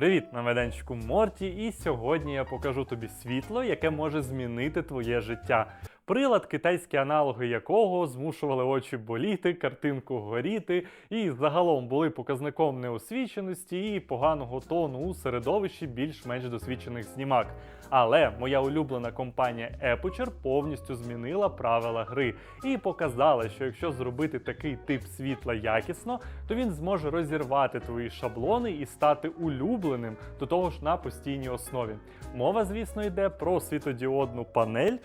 Привіт, на майданчику Морті, і сьогодні я покажу тобі світло, яке може змінити твоє життя. Прилад, китайські аналоги якого змушували очі боліти, картинку горіти, і загалом були показником неосвіченості і поганого тону у середовищі більш-менш досвідчених знімак. Але моя улюблена компанія Aputure повністю змінила правила гри і показала, що якщо зробити такий тип світла якісно, то він зможе розірвати твої шаблони і стати улюбленим до того ж на постійній основі. Мова, звісно, йде про світодіодну панель.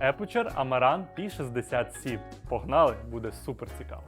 Aputure Amaran P60C. Погнали, буде супер цікаво.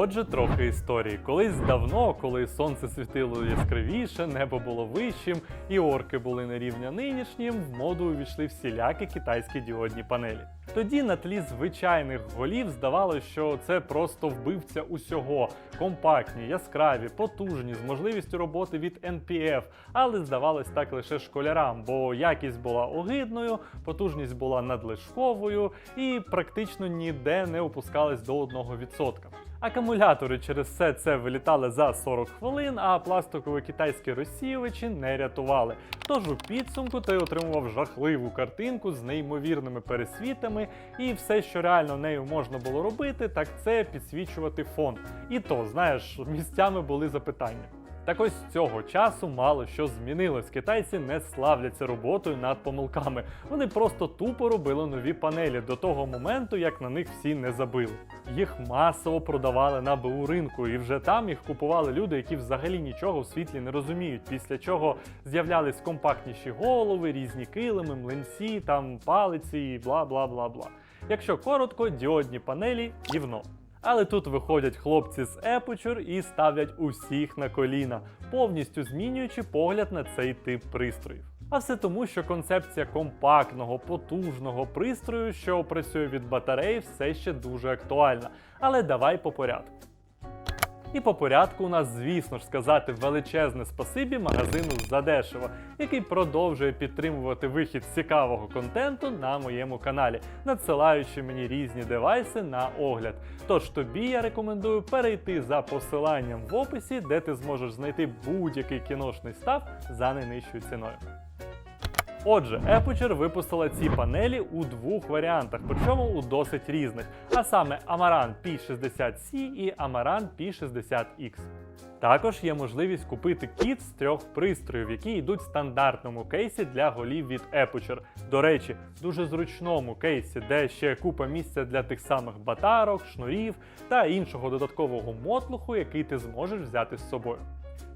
Отже, трохи історії. Колись давно, коли сонце світило яскравіше, небо було вищим і орки були на рівня нинішнім, в моду увійшли всілякі китайські діодні панелі. Тоді на тлі звичайних голів здавалося, що це просто вбивця усього. Компактні, яскраві, потужні, з можливістю роботи від NPF, але здавалось так лише школярам, бо якість була огидною, потужність була надлишковою і практично ніде не опускались до 1%. Акумулятори через все це вилітали за 40 хвилин, а пластикові китайські розсіювачі не рятували. Тож у підсумку ти отримував жахливу картинку з неймовірними пересвітами, і все, що реально нею можна було робити, так це підсвічувати фон. І то, знаєш, місцями були запитання. Так ось з цього часу мало що змінилось. Китайці не славляться роботою над помилками. Вони просто тупо робили нові панелі до того моменту, як на них всі не забили. Їх масово продавали на БУ ринку, і вже там їх купували люди, які взагалі нічого в світлі не розуміють. Після чого з'являлись компактніші голови, різні килими, млинці, там палиці і бла бла бла бла. Якщо коротко, діодні панелі гівно. Але тут виходять хлопці з Aputure і ставлять усіх на коліна, повністю змінюючи погляд на цей тип пристроїв. А все тому, що концепція компактного, потужного пристрою, що працює від батареї, все ще дуже актуальна. Але давай по порядку. І по порядку у нас, звісно ж, сказати величезне спасибі магазину задешево, який продовжує підтримувати вихід цікавого контенту на моєму каналі, надсилаючи мені різні девайси на огляд. Тож тобі я рекомендую перейти за посиланням в описі, де ти зможеш знайти будь-який кіношний став за найнижчою ціною. Отже, Aputure випустила ці панелі у двох варіантах, причому у досить різних, а саме Amaran P60C і Amaran P60X. Також є можливість купити кіт з трьох пристроїв, які йдуть в стандартному кейсі для голів від Aputure. До речі, дуже зручному кейсі, де ще купа місця для тих самих батарок, шнурів та іншого додаткового мотлуху, який ти зможеш взяти з собою.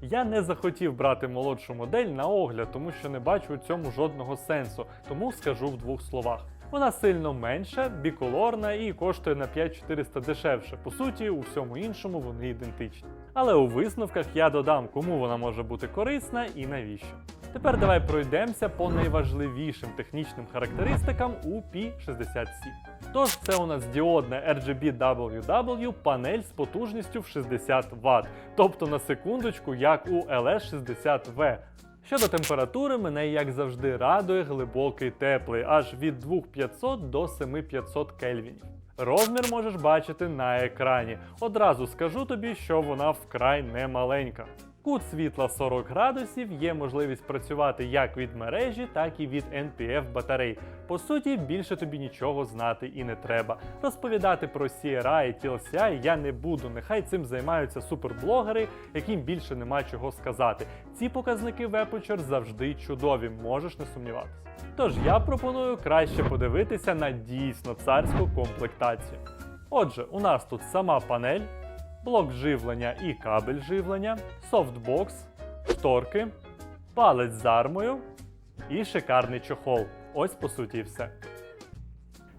Я не захотів брати молодшу модель на огляд, тому що не бачу у цьому жодного сенсу, тому скажу в двох словах. Вона сильно менша, біколорна і коштує на 5400 дешевше. По суті, у всьому іншому вони ідентичні. Але у висновках я додам, кому вона може бути корисна і навіщо. Тепер давай пройдемося по найважливішим технічним характеристикам у P60C. Тож це у нас діодна RGB WW панель з потужністю в 60 Вт, тобто на секундочку, як у LS60V. Щодо температури, мене як завжди радує глибокий теплий, аж від 2500 до 7500 кельвінів. Розмір можеш бачити на екрані. Одразу скажу тобі, що вона вкрай не маленька. Кут світла 40 градусів є можливість працювати як від мережі, так і від NPF батарей. По суті, більше тобі нічого знати і не треба. Розповідати про CRI і TLCI я не буду. Нехай цим займаються суперблогери, яким більше нема чого сказати. Ці показники в Aputure завжди чудові, можеш не сумніватися. Тож я пропоную краще подивитися на дійсно царську комплектацію. Отже, у нас тут сама панель, блок живлення і кабель живлення, софтбокс, шторки, палець з армою і шикарний чохол. Ось по суті і все.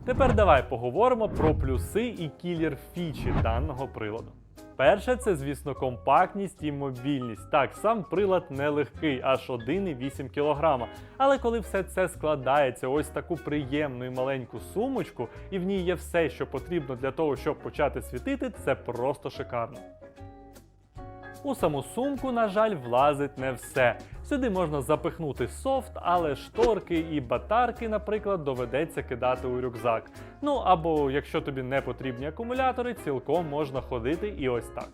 Тепер давай поговоримо про плюси і кілер фічі даного приладу. Перше, це, звісно, компактність і мобільність. Так, сам прилад нелегкий, аж 1,8 кг. Але коли все це складається ось таку приємну і маленьку сумочку, і в ній є все, що потрібно для того, щоб почати світити, це просто шикарно. У саму сумку, на жаль, влазить не все. Сюди можна запихнути софт, але шторки і батарки, наприклад, доведеться кидати у рюкзак. Ну або якщо тобі не потрібні акумулятори, цілком можна ходити і ось так.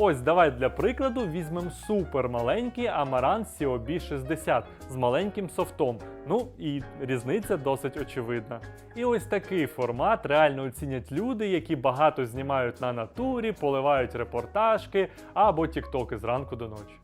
Ось давай для прикладу візьмемо супермаленький Amaran COB 60 з маленьким софтом. Ну і різниця досить очевидна. І ось такий формат реально оцінять люди, які багато знімають на натурі, поливають репортажки або тіктоки зранку до ночі.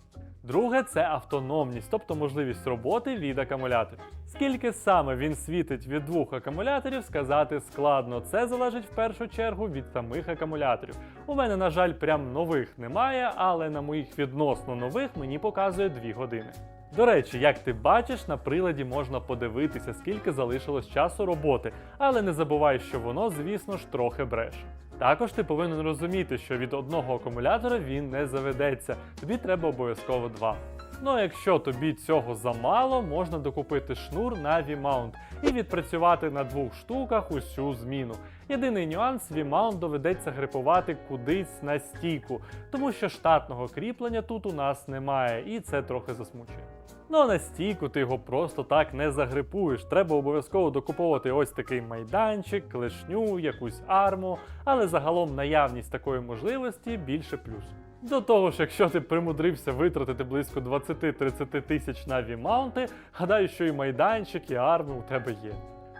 Друге це автономність, тобто можливість роботи від акумуляторів. Скільки саме він світить від двох акумуляторів, сказати складно. Це залежить в першу чергу від самих акумуляторів. У мене, на жаль, прям нових немає, але на моїх відносно нових мені показує 2 години. До речі, як ти бачиш, на приладі можна подивитися, скільки залишилось часу роботи, але не забувай, що воно, звісно ж, трохи бреше. Також ти повинен розуміти, що від одного акумулятора він не заведеться, тобі треба обов'язково два. Ну а якщо тобі цього замало, можна докупити шнур на V-mount і відпрацювати на двох штуках усю зміну. Єдиний нюанс V-mount доведеться грипувати кудись на стійку, тому що штатного кріплення тут у нас немає, і це трохи засмучує. Ну а на стійку ти його просто так не загрипуєш. Треба обов'язково докуповувати ось такий майданчик, клешню, якусь арму, але загалом наявність такої можливості більше плюс. До того ж, якщо ти примудрився витратити близько 20-30 тисяч на V-маунти, гадаю, що і майданчик, і арми у тебе є.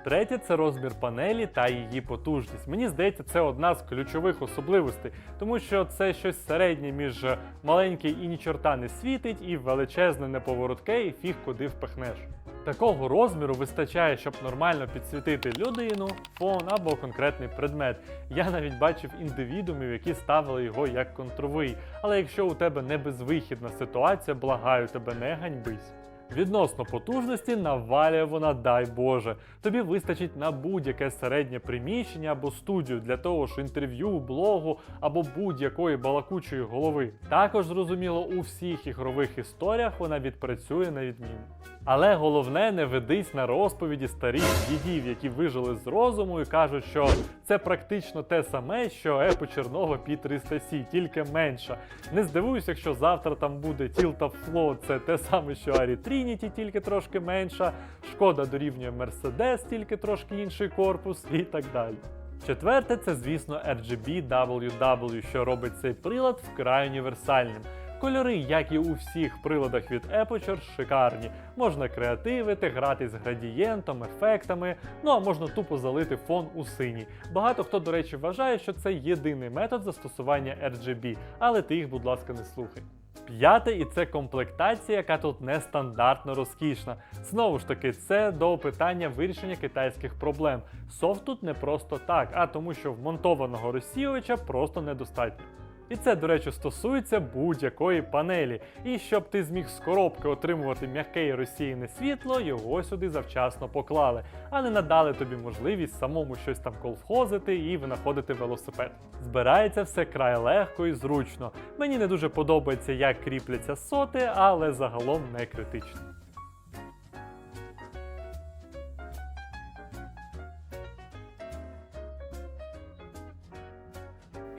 Третє це розмір панелі та її потужність. Мені здається, це одна з ключових особливостей, тому що це щось середнє між маленький і ні чорта не світить, і величезне неповоротке, і фіг куди впихнеш. Такого розміру вистачає, щоб нормально підсвітити людину, фон або конкретний предмет. Я навіть бачив індивідумів, які ставили його як контровий. Але якщо у тебе не безвихідна ситуація, благаю тебе, не ганьбись. Відносно потужності навалює вона, дай Боже. Тобі вистачить на будь-яке середнє приміщення або студію для того ж інтерв'ю, блогу або будь-якої балакучої голови. Також зрозуміло, у всіх ігрових історіях вона відпрацює на відміну. Але головне не ведись на розповіді старих дідів, які вижили з розуму і кажуть, що це практично те саме, що Епо Чернова пі 300 c тільки менша. Не здивуюсь, якщо завтра там буде Tilta Flow, це те саме, що Арі Trinity, тільки трошки менша. Шкода дорівнює Mercedes, тільки трошки інший корпус і так далі. Четверте, це, звісно, RGB WW, що робить цей прилад вкрай універсальним. Кольори, як і у всіх приладах від Aperture, шикарні. Можна креативити, грати з градієнтом, ефектами, ну а можна тупо залити фон у синій. Багато хто, до речі, вважає, що це єдиний метод застосування RGB, але ти їх, будь ласка, не слухай. П'яте, і це комплектація, яка тут нестандартно розкішна. Знову ж таки, це до питання вирішення китайських проблем. Софт тут не просто так, а тому, що вмонтованого розсіювача просто недостатньо. І це, до речі, стосується будь-якої панелі. І щоб ти зміг з коробки отримувати м'яке і розсіяне світло, його сюди завчасно поклали, а не надали тобі можливість самому щось там колхозити і винаходити велосипед. Збирається все край легко і зручно. Мені не дуже подобається, як кріпляться соти, але загалом не критично.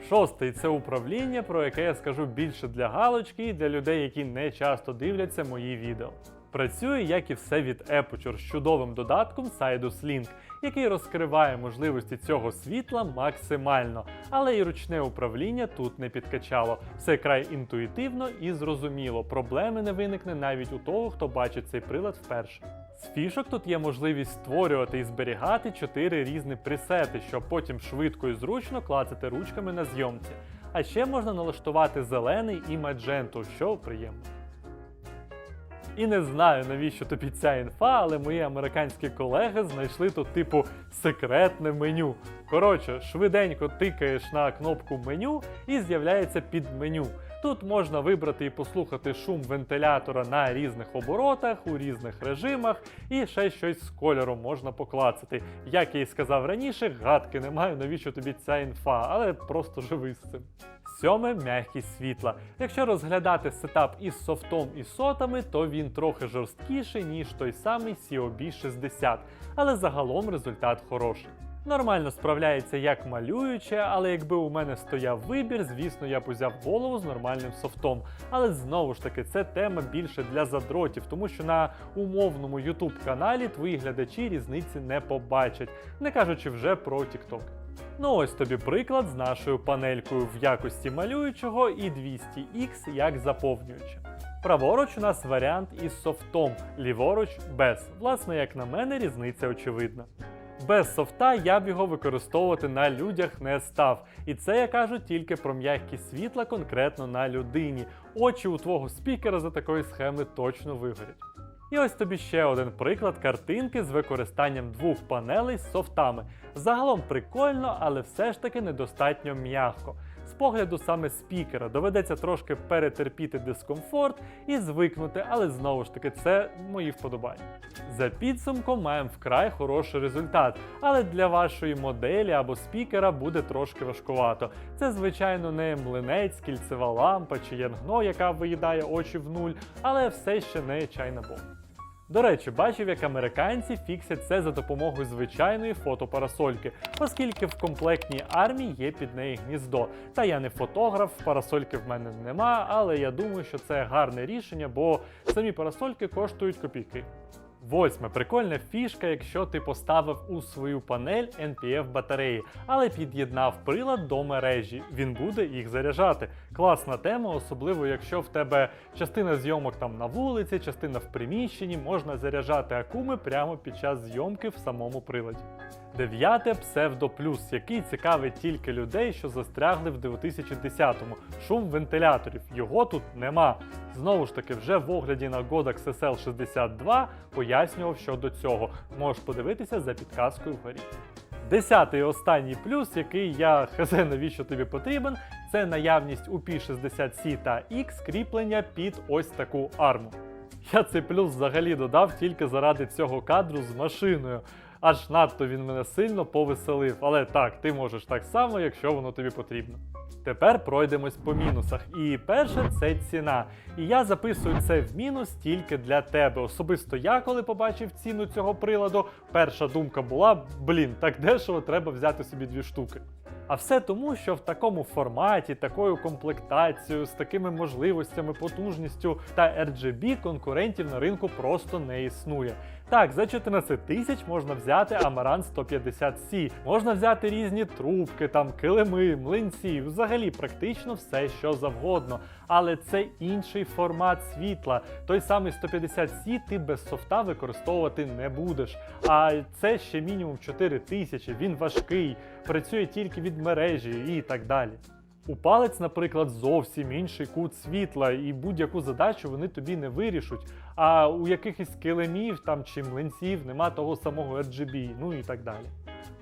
Шостий це управління, про яке я скажу більше для галочки і для людей, які не часто дивляться мої відео. Працює, як і все від Aperture, з чудовим додатком Sidus Link, який розкриває можливості цього світла максимально, але і ручне управління тут не підкачало. Все край інтуїтивно і зрозуміло. Проблеми не виникне навіть у того, хто бачить цей прилад вперше. З фішок тут є можливість створювати і зберігати 4 різні пресети, щоб потім швидко і зручно клацати ручками на зйомці. А ще можна налаштувати зелений і мадженту, що приємно. І не знаю, навіщо тобі ця інфа, але мої американські колеги знайшли тут, типу, секретне меню. Коротше, швиденько тикаєш на кнопку меню і з'являється підменю. Тут можна вибрати і послухати шум вентилятора на різних оборотах, у різних режимах, і ще щось з кольором можна поклацати. Як я і сказав раніше, гадки не маю, навіщо тобі ця інфа, але просто живи з цим. Сьоме м'якість світла. Якщо розглядати сетап із софтом і сотами, то він трохи жорсткіший, ніж той самий COB 60, але загалом результат хороший. Нормально справляється як малююче, але якби у мене стояв вибір, звісно, я б узяв голову з нормальним софтом. Але знову ж таки, це тема більше для задротів, тому що на умовному YouTube каналі твої глядачі різниці не побачать, не кажучи вже про TikTok. Ну ось тобі приклад з нашою панелькою в якості малюючого і 200X як заповнююча. Праворуч у нас варіант із софтом, ліворуч без. Власне, як на мене, різниця очевидна. Без софта я б його використовувати на людях не став. І це я кажу тільки про м'якість світла конкретно на людині. Очі у твого спікера за такої схеми точно вигорять. І ось тобі ще один приклад картинки з використанням двох панелей з софтами. Загалом прикольно, але все ж таки недостатньо м'яко. Погляду саме спікера доведеться трошки перетерпіти дискомфорт і звикнути, але знову ж таки це мої вподобання. За підсумком маємо вкрай хороший результат, але для вашої моделі або спікера буде трошки важкувато. Це, звичайно, не млинець, кільцева лампа чи янгно, яка виїдає очі в нуль, але все ще не чайна бомба. До речі, бачив, як американці фіксять це за допомогою звичайної фотопарасольки, оскільки в комплектній армії є під неї гніздо. Та я не фотограф, парасольки в мене нема, але я думаю, що це гарне рішення, бо самі парасольки коштують копійки. Восьме прикольна фішка, якщо ти поставив у свою панель NPF батареї, але під'єднав прилад до мережі, він буде їх заряджати. Класна тема, особливо якщо в тебе частина зйомок там на вулиці, частина в приміщенні, можна заряджати акуми прямо під час зйомки в самому приладі. Дев'яте псевдо плюс, який цікавить тільки людей, що застрягли в 2010-му. Шум вентиляторів. Його тут нема. Знову ж таки, вже в огляді на Godox SL62 пояснював щодо цього. Можеш подивитися за підказкою вгорі. Десятий і останній плюс, який я хз навіщо тобі потрібен, це наявність у P60C та X кріплення під ось таку арму. Я цей плюс взагалі додав тільки заради цього кадру з машиною. Аж надто він мене сильно повеселив. Але так, ти можеш так само, якщо воно тобі потрібно. Тепер пройдемось по мінусах. І перше це ціна. І я записую це в мінус тільки для тебе. Особисто я, коли побачив ціну цього приладу, перша думка була: блін, так дешево треба взяти собі дві штуки. А все тому, що в такому форматі, такою комплектацією, з такими можливостями, потужністю та RGB конкурентів на ринку просто не існує. Так, за 14 тисяч можна взяти Amaran 150C, можна взяти різні трубки, там килими, млинці, взагалі практично все, що завгодно. Але це інший формат світла. Той самий 150C ти без софта використовувати не будеш. А це ще мінімум 4 тисячі, він важкий, працює тільки від мережі і так далі. У палець, наприклад, зовсім інший кут світла, і будь-яку задачу вони тобі не вирішуть. А у якихось килимів там чи млинців нема того самого RGB, ну і так далі.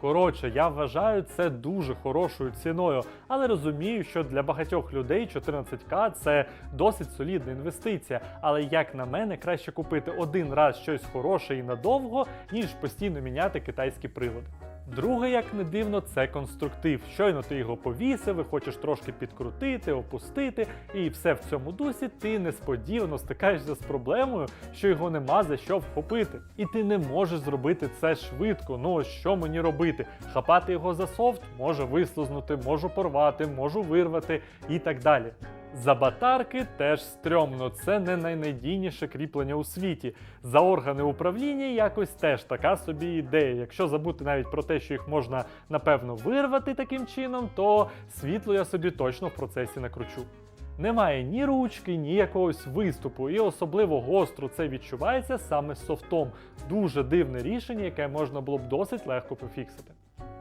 Коротше, я вважаю це дуже хорошою ціною, але розумію, що для багатьох людей 14к це досить солідна інвестиція. Але як на мене, краще купити один раз щось хороше і надовго, ніж постійно міняти китайські прилади. Друге, як не дивно, це конструктив. Щойно ти його повісив, і хочеш трошки підкрутити, опустити, і все в цьому дусі ти несподівано стикаєшся з проблемою, що його нема за що вхопити. І ти не можеш зробити це швидко. Ну що мені робити? Хапати його за софт, може вислизнути, можу порвати, можу вирвати і так далі. За батарки теж стрьомно, це не найнадійніше кріплення у світі. За органи управління якось теж така собі ідея. Якщо забути навіть про те, що їх можна напевно вирвати таким чином, то світло я собі точно в процесі накручу. Немає ні ручки, ні якогось виступу, і особливо гостро це відчувається саме з софтом. Дуже дивне рішення, яке можна було б досить легко пофіксити.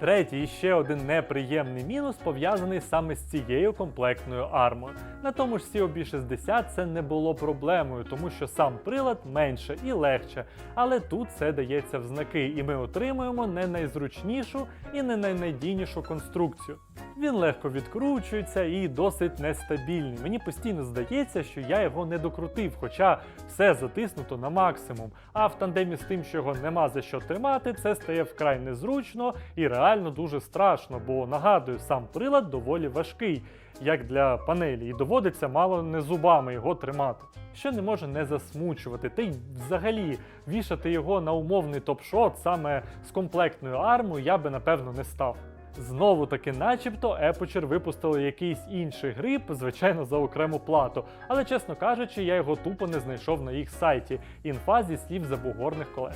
Третій і ще один неприємний мінус пов'язаний саме з цією комплектною армою. На тому ж COB 60 це не було проблемою, тому що сам прилад менше і легше. Але тут це дається в знаки, і ми отримуємо не найзручнішу і не найнадійнішу конструкцію. Він легко відкручується і досить нестабільний. Мені постійно здається, що я його не докрутив, хоча все затиснуто на максимум. А в тандемі з тим, що його нема за що тримати, це стає вкрай незручно і реально дуже страшно, бо нагадую, сам прилад доволі важкий, як для панелі, і доводиться мало не зубами його тримати. Що не може не засмучувати, та й взагалі вішати його на умовний топ-шот саме з комплектною армою я би напевно не став. Знову таки, начебто, Aperture випустили якийсь інший гриб, звичайно, за окрему плату. Але, чесно кажучи, я його тупо не знайшов на їх сайті. Інфа зі слів забугорних колег.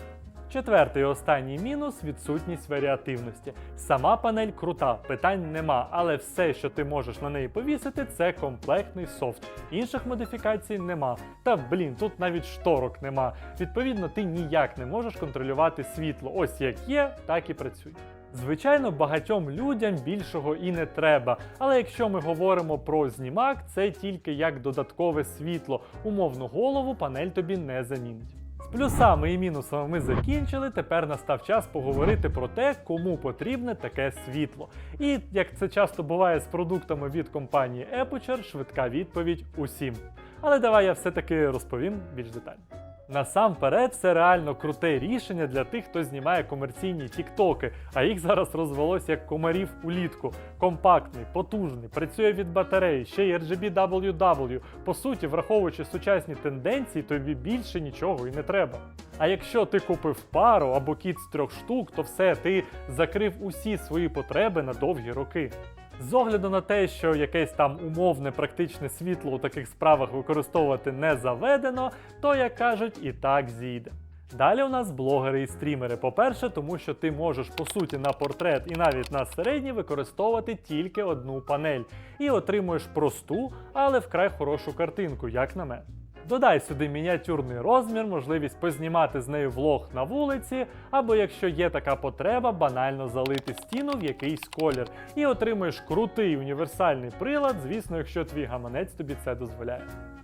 Четвертий і останній мінус відсутність варіативності. Сама панель крута, питань нема, але все, що ти можеш на неї повісити, це комплектний софт. Інших модифікацій нема. Та блін, тут навіть шторок нема. Відповідно, ти ніяк не можеш контролювати світло. Ось як є, так і працюй. Звичайно, багатьом людям більшого і не треба. Але якщо ми говоримо про знімак, це тільки як додаткове світло. Умовну голову панель тобі не замінить. З плюсами і мінусами ми закінчили. Тепер настав час поговорити про те, кому потрібне таке світло. І як це часто буває з продуктами від компанії Aperture, швидка відповідь усім. Але давай я все-таки розповім більш детально. Насамперед, це реально круте рішення для тих, хто знімає комерційні тіктоки, а їх зараз розвелось як комарів улітку. Компактний, потужний, працює від батареї, ще й RGB-WW. По суті, враховуючи сучасні тенденції, тобі більше нічого і не треба. А якщо ти купив пару або кіт з трьох штук, то все, ти закрив усі свої потреби на довгі роки. З огляду на те, що якесь там умовне практичне світло у таких справах використовувати не заведено, то як кажуть, і так зійде. Далі у нас блогери і стрімери. По-перше, тому що ти можеш по суті на портрет і навіть на середній використовувати тільки одну панель і отримуєш просту, але вкрай хорошу картинку, як на мене. Додай сюди мініатюрний розмір, можливість познімати з нею влог на вулиці, або якщо є така потреба, банально залити стіну в якийсь колір, і отримуєш крутий універсальний прилад, звісно, якщо твій гаманець тобі це дозволяє.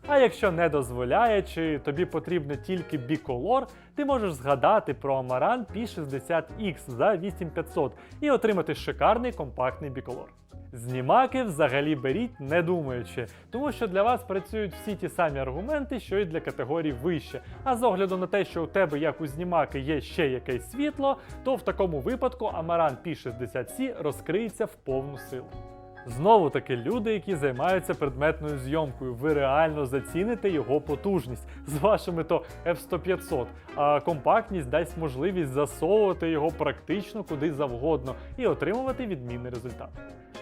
А якщо не дозволяє, чи тобі потрібно тільки біколор, ти можеш згадати про Amaran P60X за 8500 і отримати шикарний компактний біколор. Знімаки взагалі беріть не думаючи, тому що для вас працюють всі ті самі аргументи, що й для категорій вище. А з огляду на те, що у тебе, як у знімаки, є ще якесь світло, то в такому випадку Amaran P60C розкриється в повну силу. Знову таки люди, які займаються предметною зйомкою, ви реально заціните його потужність з вашими то F100-500, а компактність дасть можливість засовувати його практично куди завгодно і отримувати відмінний результат.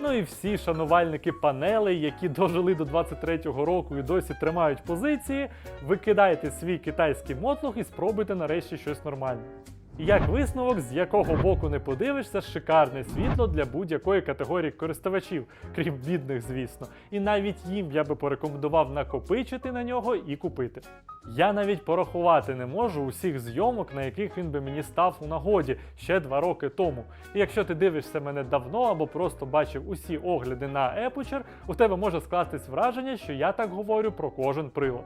Ну і всі шанувальники панелей, які дожили до 23-го року і досі тримають позиції, викидайте свій китайський мотлох і спробуйте нарешті щось нормальне. Як висновок, з якого боку не подивишся, шикарне світло для будь-якої категорії користувачів, крім бідних, звісно. І навіть їм я би порекомендував накопичити на нього і купити. Я навіть порахувати не можу усіх зйомок, на яких він би мені став у нагоді ще два роки тому. І якщо ти дивишся мене давно або просто бачив усі огляди на Aperture, у тебе може скластись враження, що я так говорю про кожен прилад.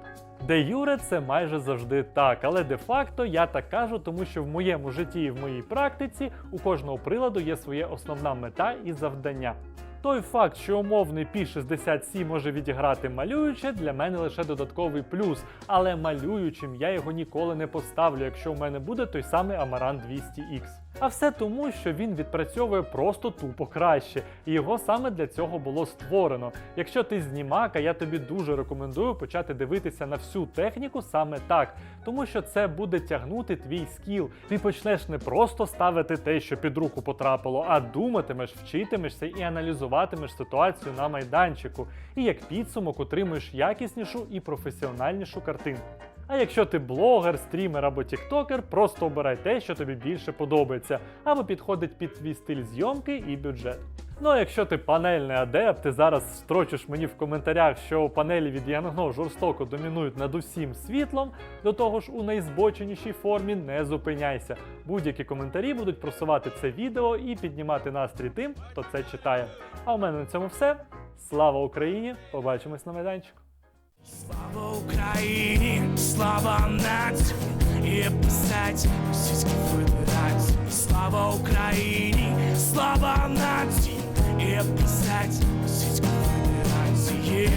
Де Юре це майже завжди так, але де-факто я так кажу, тому що в моєму житті і в моїй практиці у кожного приладу є своя основна мета і завдання. Той факт, що умовний P60C може відіграти малююче, для мене лише додатковий плюс, але малюючим я його ніколи не поставлю, якщо у мене буде той самий Amaran 200X. А все тому, що він відпрацьовує просто тупо краще, і його саме для цього було створено. Якщо ти знімака, я тобі дуже рекомендую почати дивитися на всю техніку саме так, тому що це буде тягнути твій скіл. Ти почнеш не просто ставити те, що під руку потрапило, а думатимеш, вчитимешся і аналізуватимеш ситуацію на майданчику. І як підсумок отримуєш якіснішу і професіональнішу картинку. А якщо ти блогер, стрімер або тіктокер, просто обирай те, що тобі більше подобається, або підходить під твій стиль зйомки і бюджет. Ну а якщо ти панельний адепт, ти зараз строчиш мені в коментарях, що панелі від Янгно жорстоко домінують над усім світлом, до того ж у найзбоченішій формі не зупиняйся. Будь-які коментарі будуть просувати це відео і піднімати настрій тим, хто це читає. А у мене на цьому все. Слава Україні! Побачимось на майданчику. Слава Україні, слава нації, є писать російські федерації. Слава Україні, слава нації, є писать російські федерації.